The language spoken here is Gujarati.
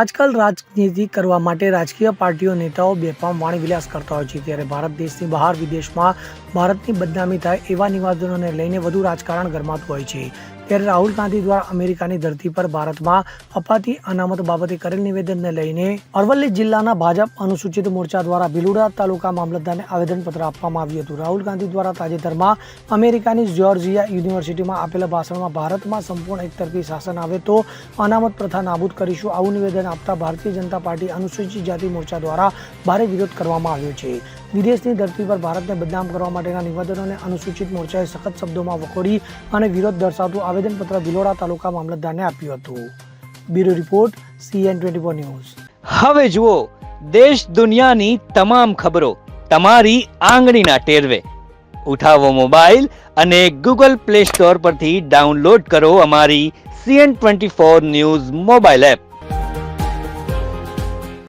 આજકાલ રાજનીતિ કરવા માટે રાજકીય પાર્ટીઓ, નેતાઓ બેફામ વાણી વિલાસ કરતા હોય છે. ત્યારે ભારત દેશની બહાર વિદેશમાં ભારતની બદનામી થાય એવા નિવેદનોને લઈને વધુ રાજકારણ ગરમાતું હોય છે. ત્યારે રાહુલ ગાંધી દ્વારા અમેરિકાની ધરતી પર ભારતમાં અપાતી અનામત બાબતે કરેલ નિવેદનને લઈને અરવલ્લી જિલ્લાના ભાજપ અનુસૂચિત મોરચા દ્વારા ભીલુડા તાલુકા મામલતદારને આવેદનપત્ર આપવામાં આવ્યું હતું. રાહુલ ગાંધી દ્વારા તાજેતરમાં અમેરિકાની જ્યોર્જિયા યુનિવર્સિટીમાં આપેલા ભાષણમાં ભારતમાં સંપૂર્ણ એકતરફી શાસન આવે તો અનામત પ્રથા નાબૂદ કરીશું. આવું નિવેદન આપતા ભારતીય જનતા પાર્ટી અનુસૂચિત જાતિ મોરચા દ્વારા ભારે વિરોધ કરવામાં આવ્યો છે. વિદેશની ધરતી પર ભારતને બદનામ કરવા માટેના નિવેદનોને અનુસૂચિત મોરચાએ સખત શબ્દોમાં વખોડી અને વિરોધ દર્શાવતું આવેદનપત્ર ભિલોડા તાલુકા મામલતદારને આપ્યું હતું. Bureau report, CN twenty news. હવે જુઓ, દેશ દુનિયાની તમામ ખબરો તમારી આંગળીના ટેરવે. ઉઠાવો મોબાઈલ અને ગૂગલ પ્લે સ્ટોર પરથી ડાઉનલોડ કરો અમારી CN twenty four news mobile app.